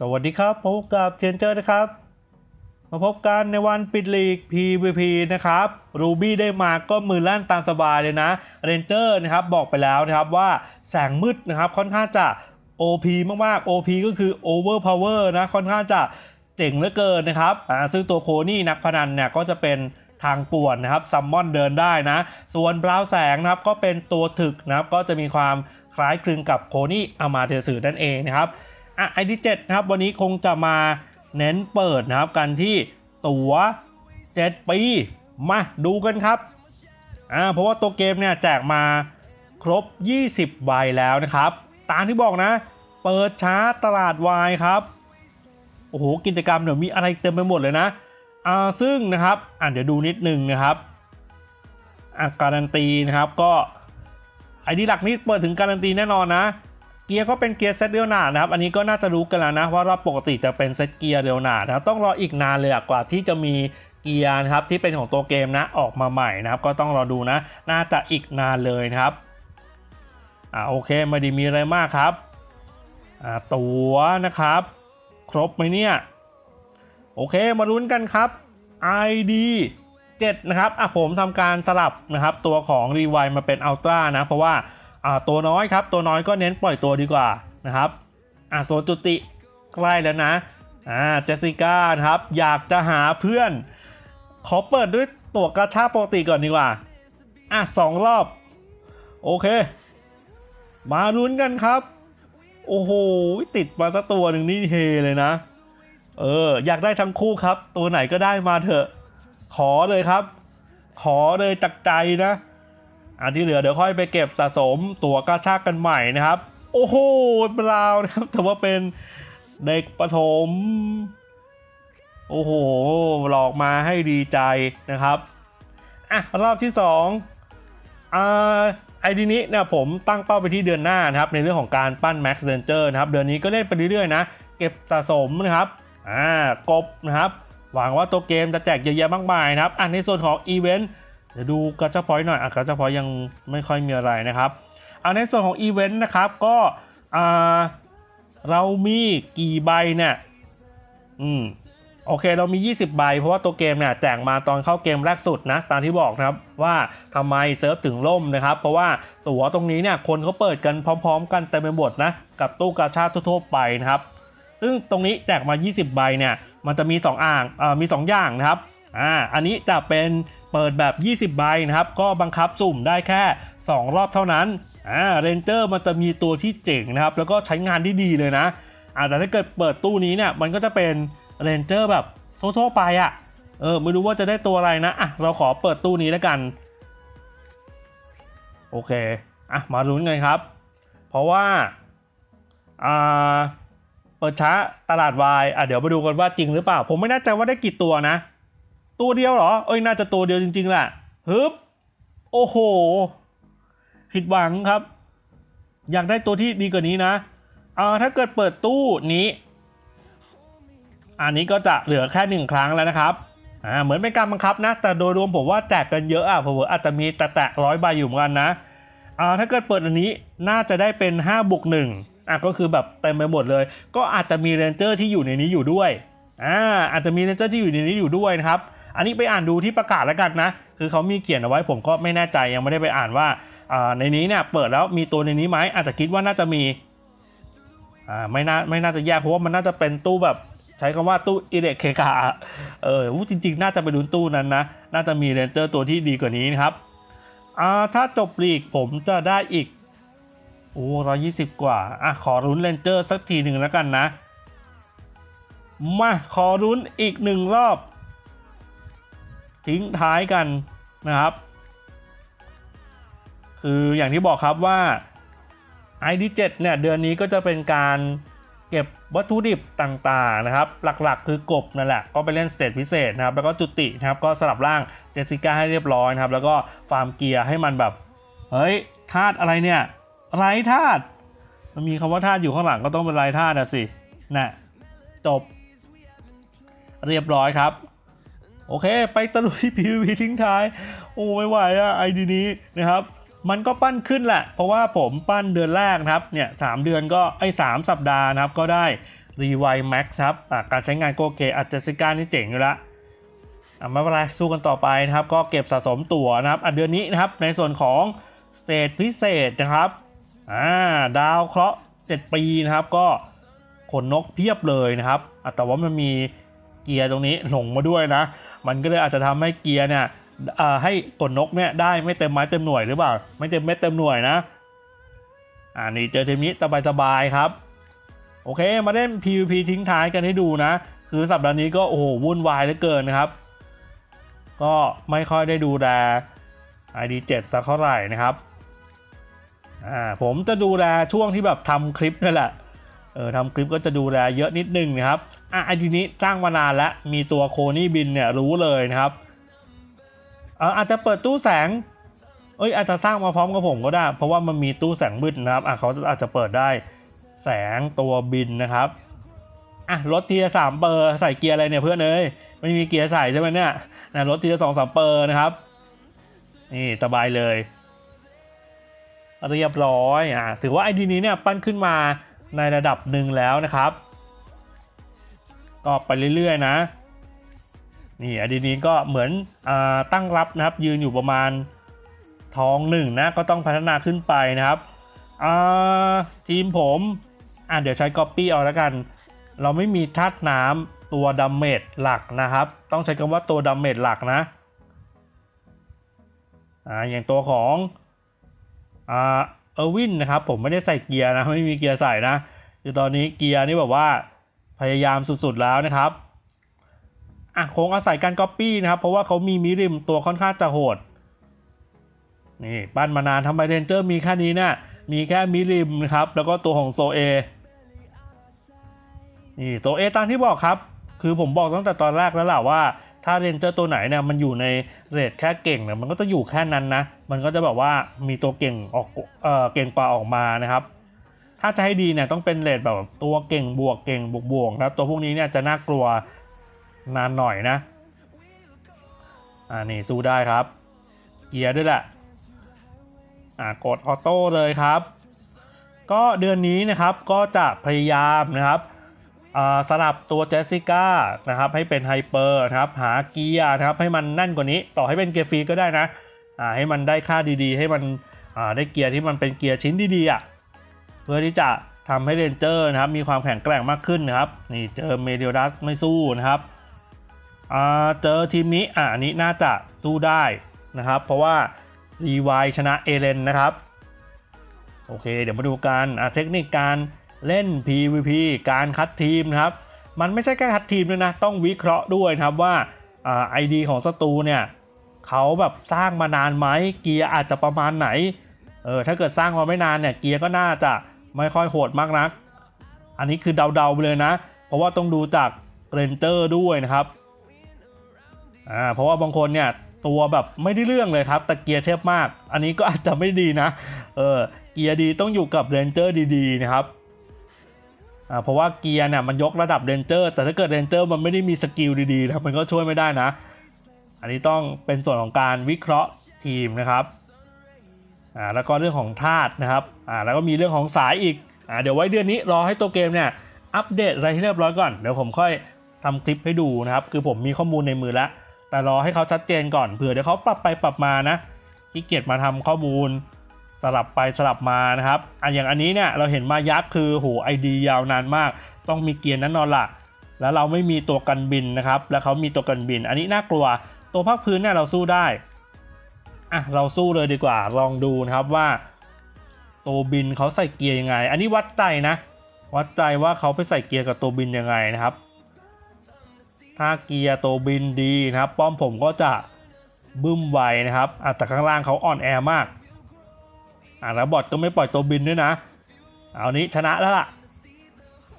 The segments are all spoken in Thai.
สวัสดีครับพบกับเชนเจอร์นะครับ มาพบกันในวันปิดลีก PVP นะครับรูบี้ได้มาก็มือลั่นตามสบายเลยนะเรนเจอร์นะครับบอกไปแล้วนะครับว่าแสงมืดนะครับค่อนข้างจะ OP มากๆ OP ก็คือ Overpower นะค่อนข้างจะเจ๋งเหลือเกินนะครับอ่าซึ่งตัวโคนี่นักพนันเนี่ยก็จะเป็นทางป่วนนะครับซัมมอนเดินได้นะ ส่วนบราวแสงนะครับก็เป็นตัวถึกนะครับก็จะมีความคล้ายคลึงกับโคนี่อามาเทสือนั่นเองนะครับ อะไอดีเจ็ดนะครับวันนี้คงจะมาเน้นเปิดนะครับกันที่ตั๋ว 7 ปี มาดูกันครับอ่าเพราะว่าตัวเกมเนี่ยแจกมาครบ 20 ใบแล้วนะครับ ตามที่บอกนะ เปิดช้าตลาดวายครับ โอ้โห กิจกรรมเดี๋ยวมีอะไรเต็มไปหมดเลยนะอ่าซึ่งนะครับอะเดี๋ยวดูนิดนึงนะครับอะการันตีนะครับก็ไอดีหลักนี่เปิดถึงการันตีแน่นอนนะ กียร์ก็เป็นเกียร์เซตเรียวหนานะครับ อันนี้ก็น่าจะรู้กันแล้วนะว่ารอบปกติจะเป็นเซตเกียร์เรียวหนานะครับต้องรออีกนานเลยอะกว่าที่จะมีเกียร์นะครับที่เป็นของตัวเกมนะออกมาใหม่นะครับ ก็ต้องรอดูนะ น่าจะอีกนานเลยนะครับอ่าโอเคไม่ได้มีอะไรมากครับอ่าตัวนะครับ ครบไหมเนี่ยโอเคมาลุ้นกันครับ ID 7 นะครับอะผมทำการสลับนะครับ ตัวของรีไวมาเป็นอัลตร้านะ เพราะว่า ตัวน้อยครับตัวน้อยก็เน้นปล่อยตัวดีกว่านะครับอ่าโซนจุติใกล้แล้วนะอ่าเจสสิก้านะครับอยากจะหาเพื่อน ขอเปิดด้วยตัวกระชาปกติก่อนดีกว่าอะสองรอบ โอเค มาลุ้นกันครับ โอ้โหติดมาสักตัวหนึ่งนี่เฮเลยนะ เออ อยากได้ทั้งคู่ครับ ตัวไหนก็ได้มาเถอะ ขอเลยครับ ขอเลยจากใจนะ อันที่เหลือเดี๋ยวค่อยไปเก็บสะสมตัวกาชากกันใหม่นะครับ โอ้โหเปล่านะครับแต่ว่าเป็นเด็กประถม โอ้โห หลอกมาให้ดีใจนะครับ อะ รอบที่2อ่าไอดีนี้เนี่ยผมตั้งเป้าไปที่เดือนหน้านะครับ ในเรื่องของการปั้น Max Ranger นะครับ เดือนนี้ก็เล่นไปเรื่อยๆนะ เก็บสะสมนะครับ อ่ากบนะครับ หวังว่าตัวเกมจะแจกเยอะแยะมากมายนะครับอะในส่วนของอีเวนต์ เดี๋ยวดูกัจจพอยต์หน่อยอะกัจจพอยต์ยังไม่ค่อยมีอะไรนะครับเอาในส่วนของอีเวนต์นะครับก็อ่าเรามีกี่ใบเนี่ยอืมโอเคเรามี 20 ใบ เพราะว่าตัวเกมเนี่ยแจกมาตอนเข้าเกมแรกสุดนะ ตามที่บอกนะครับว่าทำไมเซิร์ฟถึงล่มนะครับ เพราะว่าตั๋วตรงนี้เนี่ยคนเขาเปิดกันพร้อม ๆ กันเต็มไปหมดนะ กับตู้กาชาทั่วๆไปนะครับ ซึ่งตรงนี้แจกมา 20 ใบเนี่ย มันจะมี 2 อ่างเอ่อมี 2 อย่างนะครับอ่าอันนี้จะเป็น เปิดแบบ 20 ใบนะครับ ก็บังคับสุ่มได้แค่ 2 รอบเท่านั้นอ่าเรนเจอร์มันจะมีตัวที่เจ๋งนะครับ แล้วก็ใช้งานที่ดีเลยนะอ่าแต่ถ้าเกิดเปิดตู้นี้เนี่ยมันก็จะเป็นเรนเจอร์แบบทั่วๆไปอะ่ะเออไม่รู้ว่าจะได้ตัวอะไรนะอะเราขอเปิดตู้นี้แล้วกัน โอเคอะมาลุ้นกันครับ เพราะว่าอ่าเปิดช้าตลาดวายอะเดี๋ยวมาดูกันว่าจริงหรือเปล่า ผมไม่แน่ใจว่าได้กี่ตัวนะ ตัวเดียวเหรอ เอ้ยน่าจะตัวเดียวจริงๆแหละฮึบโอ้โห ผิดหวังครับ อยากได้ตัวที่ดีกว่านี้นะอ่าถ้าเกิดเปิดตู้นี้ อันนี้ก็จะเหลือแค่หนึ่งครั้งแล้วนะครับอ่าเหมือนเป็นการบังคับนะ แต่โดยรวมผมว่าแจกกันเยอะอะผมว่าอาจจะมีแต่แตะร้อยใบอยู่เหมือนกันนะอ่าถ้าเกิดเปิดอันนี้น่าจะได้เป็น5บวกหนึ่งอะก็คือแบบเต็มไปหมดเลย ก็อาจจะมีเรนเจอร์ที่อยู่ในนี้อยู่ด้วยอ่าอาจจะมีเรนเจอร์ที่อยู่ในนี้อยู่ด้วยนะครับ อันนี้ไปอ่านดูที่ประกาศแล้วกันนะ คือเขามีเขียนเอาไว้ผมก็ไม่แน่ใจยังไม่ได้ไปอ่านว่าในนี้เนี่ยเปิดแล้วมีตัวในนี้ไหมอาจจะคิดว่าน่าจะมีไม่น่าไม่น่าจะแยกเพราะว่ามันน่าจะเป็นตู้แบบใช้คำว่าตู้อิเล็กเคกาเอออู้จริง ๆ น่าจะไปดูตู้นั้นนะ น่าจะมีเรนเจอร์ตัวที่ดีกว่านี้นะครับอ่าถ้าจบลีกผมจะได้อีกโอ้ร้อยี่สิบกว่าอะขอรุ้นเรนเจอร์สักทีหนึ่งแล้วกันนะ มาขอรุ้นอีกหนึ่งรอบ ทิ้งท้ายกันนะครับ คืออย่างที่บอกครับว่า ID7 เนี่ยเดือนนี้ก็จะเป็นการเก็บวัตถุดิบต่างๆนะครับ หลักๆ คือกบนั่นแหละก็ไปเล่นสเตจพิเศษนะครับ แล้วก็จุตินะครับก็สลับร่างเจสิก้าให้เรียบร้อยนะครับ แล้วก็ฟาร์มเกียร์ให้มันแบบ เฮ้ยธาตุอะไรเนี่ยไรธาตุมันมีคำว่าธาตุอยู่ข้างหลังก็ต้องเป็นไรธาตุอะสินะจบ เรียบร้อยครับ โอเค ไปตะลุย PVP ทิ้งท้าย โอ้ไม่ไหวอะไอดีนี้นะครับมันก็ปั้นขึ้นแหละ เพราะว่าผมปั้นเดือนแรกนะครับ เนี่ยสามเดือนก็ไอ้สามสัปดาห์นะครับ ก็ได้รีไวแม็กซ์ครับการใช้งานโอเคอัจจสิก้านี่เจ๋งอยู่ละอะไม่เป็นไรสู้กันต่อไปนะครับ ก็เก็บสะสมตั๋วนะครับอะเดือนนี้นะครับ ในส่วนของสเตจพิเศษนะครับ อ่า ดาวเคราะห์7ปีนะครับ ก็ขนนกเพียบเลยนะครับ แต่ว่ามันมีเกียร์ตรงนี้หลงมาด้วยนะ มันก็เลยอาจจะทำให้เกียร์เนี่ยให้ขนนกเนี่ยได้ไม่เต็มไม้เต็มหน่วยหรือเปล่า ไม่เต็มเม็ดเต็มหน่วยนะอ่านี่เจอทีมนี้สบายๆครับ โอเคมาเล่น PVP ทิ้งท้ายกันให้ดูนะ คือสัปดาห์นี้ก็โอ้โหวุ่นวายเหลือเกินนะครับ ก็ไม่ค่อยได้ดูแล ID7 สักเท่าไหร่นะครับอ่าผมจะดูแลช่วงที่แบบทำคลิปนั่นแหละเออทำคลิปก็จะดูแลเยอะนิดนึงนะครับ อะไอดีนี้สร้างมานานแล้วมีตัวโคนี่บินเนี่ยรู้เลยนะครับเอออาจจะเปิดตู้แสง เอ้ยอาจจะสร้างมาพร้อมกับผมก็ได้ เพราะว่ามันมีตู้แสงมืดนะครับอะเขาอาจจะเปิดได้แสงตัวบินนะครับอะรถทีละสามเปอร์ใส่เกียร์อะไรเนี่ยเพื่อนเอ้ยไม่มีเกียร์ใส่ใช่ไหมเนี่ยนะรถทีละสองสามเปอร์นะครับ นี่สบายเลยเรียบร้อยอะถือว่าไอดีนี้เนี่ยปั้นขึ้นมาในระดับหนึ่งแล้วนะครับ ก็ไปเรื่อยๆนะ นี่อดีนี้ก็เหมือนอตั้งรับนะครับ ยืนอยู่ประมาณทองหนึ่งนะ ก็ต้องพัฒนาขึ้นไปนะครับทีมผมอะเดี๋ยวใช้ Copy เอาแล้วกัน เราไม่มีธาตุน้ำตัวดาเมจหลักนะครับ ต้องใช้คำว่าตัวดาเมจหลักนะอ่าอย่างตัวของอ่าเออร์วินนะครับ ผมไม่ได้ใส่เกียร์นะ ไม่มีเกียร์ใส่นะ คือตอนนี้เกียร์นี่แบบว่า พยายามสุดๆแล้วนะครับอะคงอาศัยการ Copy นะครับ เพราะว่าเขามีมิริมตัวค่อนข้างจะโหดนี่ปั้นมานานทำไมเรนเจอร์มีแค่นี้เนี่ยมีแค่มิริมนะครับ แล้วก็ตัวของโซเอนี่ตัวเอตามที่บอกครับ คือผมบอกตั้งแต่ตอนแรกแล้วแหละว่า ถ้าเรนเจอร์ตัวไหนเนี่ยมันอยู่ในเรทแค่เก่งเนี่ยมันก็จะอยู่แค่นั้นนะ มันก็จะแบบว่ามีตัวเก่งออกเอ่อเก่งกว่าออกมานะครับ ถ้าจะให้ดีเนี่ยต้องเป็นเรทแบบตัวเก่งบวกเก่งบวกบวกครับ ตัวพวกนี้เนี่ยจะน่ากลัวนานหน่อยนะ อ่านี่สู้ได้ครับ เกียร์ด้วยแหละ อ่ากดออโต้เลยครับ ก็เดือนนี้นะครับก็จะพยายามนะครับสลับตัวเจสสิก้านะครับให้เป็นไฮเปอร์นะครับหาเกียร์นะครับให้มันแน่นกว่านี้ ต่อให้เป็นเกียร์ฟรีก็ได้นะให้มันได้ค่าดีๆ ให้มันได้เกียร์ที่มันเป็นเกียร์ชิ้นดีๆอะ เพื่อที่จะทำให้เรนเจอร์นะครับมีความแข็งแกร่งมากขึ้นนะครับนี่เจอเมเดียดัสไม่สู้นะครับอ่าเจอทีมนี้อ่านี้น่าจะสู้ได้นะครับ เพราะว่ารีไวชนะเอเลนนะครับโอเค เดี๋ยวมาดูกันอะเทคนิคการเล่น PVP การคัดทีมนะครับ มันไม่ใช่แค่คัดทีมด้วยนะ ต้องวิเคราะห์ด้วยนะครับว่าอ่าไอดีของศัตรูเนี่ยเขาแบบสร้างมานานไหมเกียร์อาจจะประมาณไหนเออถ้าเกิดสร้างมาไม่นานเนี่ยเกียร์ก็น่าจะ ไม่ค่อยโหดมากนัก อันนี้คือเดาๆไปเลยนะ เพราะว่าต้องดูจากเรนเจอร์ด้วยนะครับอ่าเพราะว่าบางคนเนี่ยตัวแบบไม่ได้เรื่องเลยครับ แต่เกียร์เทพมาก อันนี้ก็อาจจะไม่ดีนะ เออเกียร์ดีต้องอยู่กับเรนเจอร์ดีๆนะครับอ่าเพราะว่าเกียร์เนี่ยมันยกระดับเรนเจอร์แต่ถ้าเกิดเรนเจอร์มันไม่ได้มีสกิลดีๆนะมันก็ช่วยไม่ได้นะ อันนี้ต้องเป็นส่วนของการวิเคราะห์ทีมนะครับ อ่าแล้วก็เรื่องของธาตุนะครับอ่าแล้วก็มีเรื่องของสายอีกอ่าเดี๋ยวไว้เดือนนี้รอให้ตัวเกมเนี่ยอัปเดตอะไรให้เรียบร้อยก่อนเดี๋ยวผมค่อยทำคลิปให้ดูนะครับ คือผมมีข้อมูลในมือแล้ว แต่รอให้เขาชัดเจนก่อนเผื่อเดี๋ยวเขาปรับไปปรับมานะขี้เกียจมาทำข้อมูล สลับไปสลับมานะครับอันอย่างอันนี้เนี่ยเราเห็นมายักษ์คือโหไอดียาวนานมาก ต้องมีเกียร์นั้นนอนละแล้วเราไม่มีตัวกันบินนะครับ แล้วเขามีตัวกันบิน อันนี้น่ากลัว ตัวภาคพื้นเนี่ยเราสู้ได้ อะเราสู้เลยดีกว่าลองดูนะครับว่าตัวบินเขาใส่เกียร์ยังไง อันนี้วัดใจนะ วัดใจว่าเขาไปใส่เกียร์กับตัวบินยังไงนะครับ ถ้าเกียร์ตัวบินดีนะครับ ป้อมผมก็จะบึ้มไวนะครับอแต่ข้างล่างเขาอ่อนแอมากอะแล้วบอทก็ไม่ปล่อยตัวบินด้วยนะ เอานี้ชนะแล้วล่ะ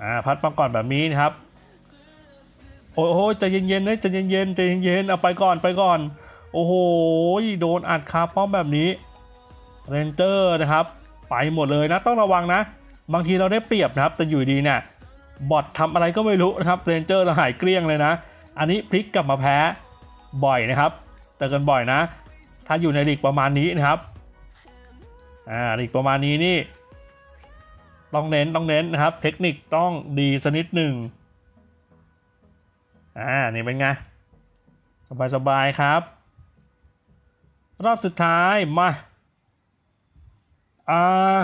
อ่าพัดมาก่อนแบบนี้นะครับ โอ้โหใจเย็นๆนะใจเย็นๆใจเย็นๆเอาไปก่อนไปก่อน โอ้โห โดนอัดคาป้อมแบบนี้เรนเจอร์นะครับ ไปหมดเลยนะต้องระวังนะ บางทีเราได้เปรียบนะครับ แต่อยู่ดีเนี่ยบอททำอะไรก็ไม่รู้นะครับเรนเจอร์เราหายเกลี้ยงเลยนะ อันนี้พลิกกลับมาแพ้บ่อยนะครับเจอกันบ่อยนะ ถ้าอยู่ในลีกประมาณนี้นะครับอ่าลีกประมาณนี้นี่ ต้องเน้นต้องเน้นนะครับ เทคนิคต้องดีสักนิดหนึ่งอ่านี่เป็นไงสบายสบายครับ รอบสุดท้ายมาอ่า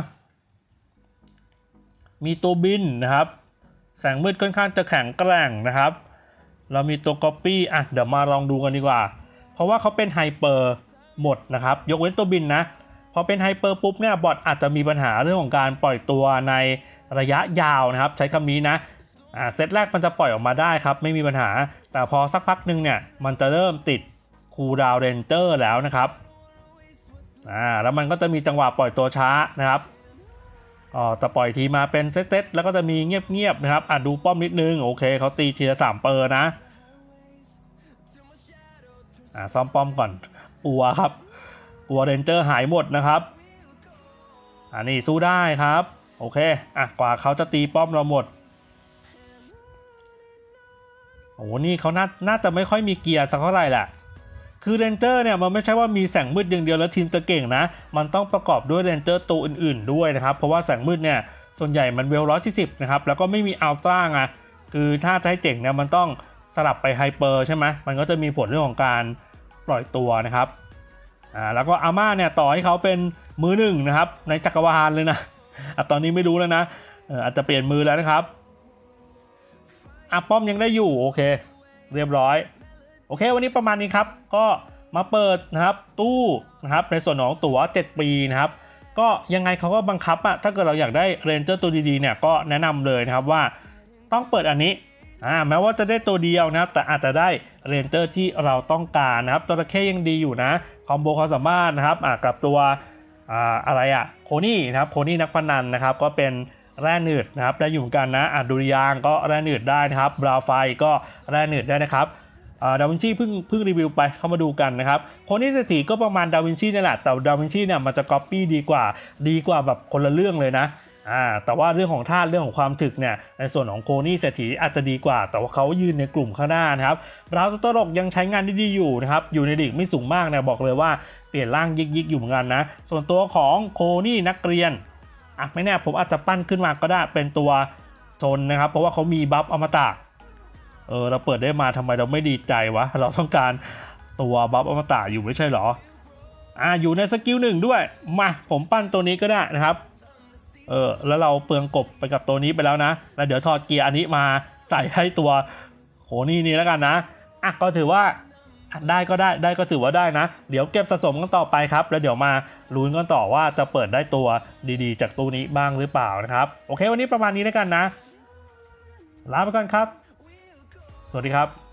มีตัวบินนะครับ แสงมืดค่อนข้างจะแข็งแกร่งนะครับ เรามีตัว Copy อะเดี๋ยวมาลองดูกันดีกว่า เพราะว่าเขาเป็นไฮเปอร์หมดนะครับ ยกเว้นตัวบินนะพอเป็นไฮเปอร์ปุ๊บเนี่ยบอทอาจจะมีปัญหาเรื่องของการปล่อยตัวในระยะยาวนะครับ ใช้คำนี้นะอ่าเซตแรกมันจะปล่อยออกมาได้ครับ ไม่มีปัญหา แต่พอสักพักหนึ่งเนี่ยมันจะเริ่มติด คูดาวเรนเจอร์แล้วนะครับอ่าแล้วมันก็จะมีจังหวะปล่อยตัวช้านะครับอ๋อแต่ปล่อยทีมาเป็นเซตๆแล้วก็จะมีเงียบๆนะครับอะดูป้อมนิดนึงโอเคเขาตีทีละสามเปอร์นะอ่าซ่อมป้อมก่อนกลัวครับกลัวเรนเจอร์หายหมดนะครับอ่านี่สู้ได้ครับโอเคอะกว่าเขาจะตีป้อมเราหมดโอ้โหนี่เขาน่าน่าจะไม่ค่อยมีเกียร์สักเท่าไหร่แหละ คือเรนเจอร์เนี่ยมันไม่ใช่ว่ามีแสงมืดอย่างเดียวแล้วทีมจะเก่งนะ มันต้องประกอบด้วยเรนเจอร์ตัวอื่นๆด้วยนะครับ เพราะว่าแสงมืดเนี่ยส่วนใหญ่มันเวลร้อยสี่สิบนะครับ แล้วก็ไม่มีอัลตร้าไงคือถ้าจะให้เจ๋งเนี่ยมันต้องสลับไปไฮเปอร์ใช่ไหมมันก็จะมีผลเรื่องของการปล่อยตัวนะครับอ่าแล้วก็อาม่าเนี่ยต่อให้เขาเป็นมือหนึ่งนะครับ ในจักรวาลเลยนะอะตอนนี้ไม่รู้แล้วนะอออาจจะเปลี่ยนมือแล้วนะครับอะป้อมยังได้อยู่โอเค เรียบร้อย โอเค วันนี้ประมาณนี้ครับ ก็มาเปิดนะครับตู้นะครับในส่วนของตั๋ว 7 ปีนะครับก็ยังไงเขาก็บังคับอะถ้าเกิดเราอยากได้เรนเจอร์ตัวดีๆเนี่ยก็แนะนำเลยนะครับว่าต้องเปิดอันนี้อ่าแม้ว่าจะได้ตัวเดียวนะครับแต่อาจจะได้เรนเจอร์ที่เราต้องการนะครับตัวระเข้ยังดีอยู่นะคอมโบความสามารถนะครับอ่ากับตัวอ่าอะไรอะโคนี่นะครับโคนี่นักพนันนะครับก็เป็นแร่หนืดนะครับได้อยู่เหมือนกันนะอ่าดุริยางก็แร่หนืดได้นะครับบราวไฟก็แร่หนืดได้นะครับ ดาวินชีเพิ่งเพิ่งรีวิวไปเข้ามาดูกันนะครับคนที่เศรษฐีก็ประมาณดาวินชีนี่แหละแต่ดาวินชีเนี่ยมันจะก๊อปปี้ดีกว่าดีกว่าแบบคนละเรื่องเลยนะอ่าแต่ว่าเรื่องของท่าเรื่องของความถึกเนี่ยในส่วนของโคนี่เศรษฐีอาจจะดีกว่า แต่ว่าเขายืนในกลุ่มข้างหน้านะครับราวตัวตลกยังใช้งานได้ดีอยู่นะครับอยู่ในดิกไม่สูงมากนี่ยบอกเลยว่าเปลี่ยนร่างยิกยิกๆอยู่เหมือนกันนะส่วนตัวของโคนี่นักเรียนอะไม่แน่ผมอาจจะปั้นขึ้นมาก็ได้เป็นตัวชนนะครับ เพราะว่าเขามีบัฟอมตะ เออเราเปิดได้มาทำไมเราไม่ดีใจวะ เราต้องการตัวบัฟอมตะอยู่ไม่ใช่เหรอ อ่าอยู่ในสกิลหนึ่งด้วย มาผมปั้นตัวนี้ก็ได้นะครับ เออแล้วเราเปลืองกบไปกับตัวนี้ไปแล้วนะ แล้วเดี๋ยวถอดเกียร์อันนี้มาใส่ให้ตัวโหนี่นี่แล้วกันนะ อะก็ถือว่าได้ก็ได้ได้ก็ถือว่าได้นะ เดี๋ยวเก็บสะสมกันต่อไปครับ แล้วเดี๋ยวมาลุ้นกันต่อว่าจะเปิดได้ตัวดีๆ จากตู้นี้บ้างหรือเปล่านะครับ โอเค วันนี้ประมาณนี้แล้วกันนะลาไปก่อนครับ สวัสดีครับ